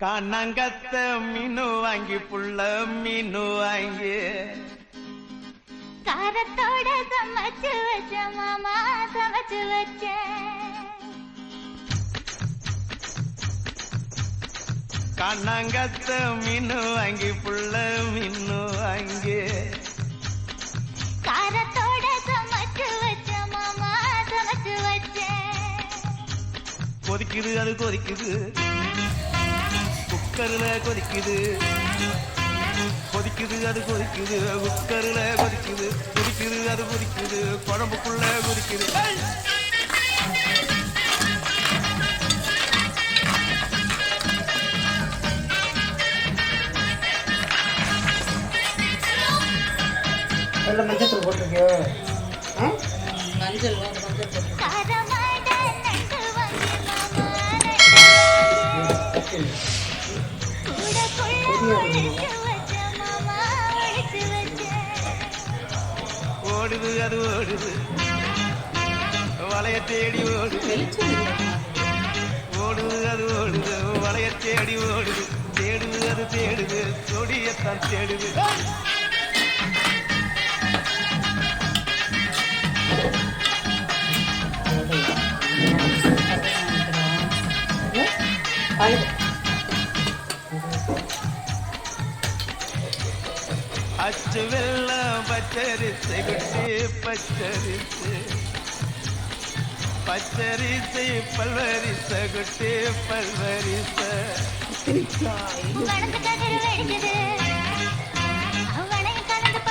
கண்ணங்கத்த மீனு வாங்கி புள்ள மீனு வாங்கி. காரத்தோட சமைச்சு வச்ச மாமா சமைச்சு வச்ச கண்ணங்கத்த மீனு வாங்கி புள்ள மீனு வாங்கி. காரத்தோட சமைச்சு வச்ச மாமா சமைச்சு வச்ச கொதிக்குது அது கொதிக்குது. குக்கர்ல கொதிக்குது. கொதிக்குது அது கொதிக்குது. குக்கர்ல கொதிக்குது. கொதிக்குது அது கொதிக்குது. குழம்புக்குள்ள கொதிக்குது! அதில் போட்டிருக்கியோ? ஆ? மஞ்சள் மஞ்சள் ஓடுது அது ஓடுது. வளைய தேடி ஓடுது. ஓடுது அது ஓடுது. வளைய தேடி ஓடுது. தேடுது அது தேடுது. கொடியத்தான் தேடுது. அச்சு வெள்ளம் பச்சரிசை குட்டி பச்சரிசு. பச்சரிசை பல்வரிச குட்டி பல்வரிச. கதிர் வெடிக்குது. வனை கலந்து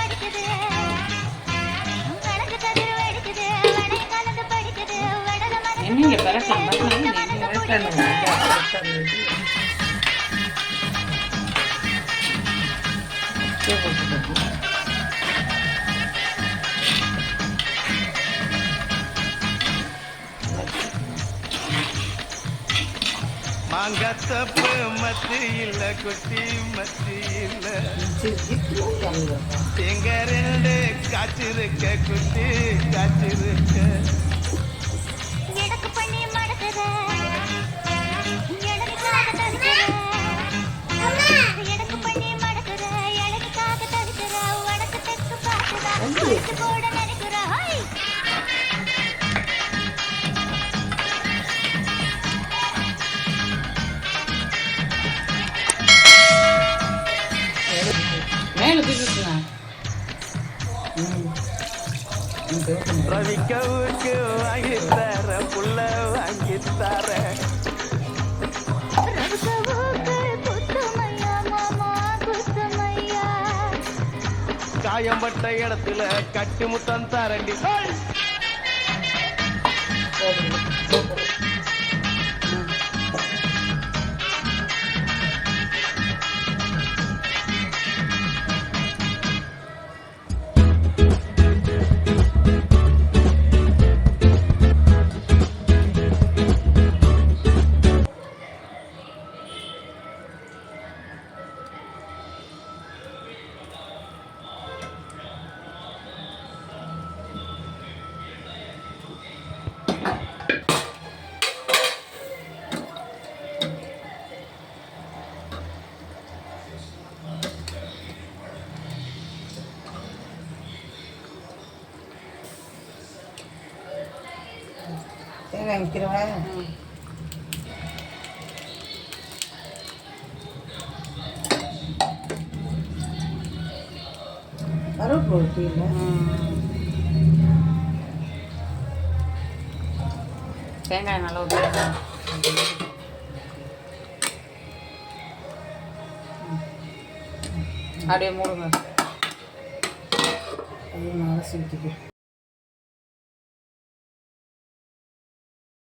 மாங்கத்தப்பு மத்து இல்ல குட்டி மத்து இல்ல. எங்க ரெண்டு காய்ச்சிருக்க குட்டி காய்ச்சிருக்க. எனக்கு பண்ணி மடக்குத ரவிக்கவுக்கு வாங்கி தர புள்ள வாங்கி தர காயம்பட்ட இடத்துல கட்டி முத்தம் தரண்டி. தேங்காய் விற்கிறவா கருவேப்பிலை தேங்காய் நல்லா ஊற்றி அப்படியே மூடுங்க. அது நான் அலசி ஊற்றிக்கிறேன்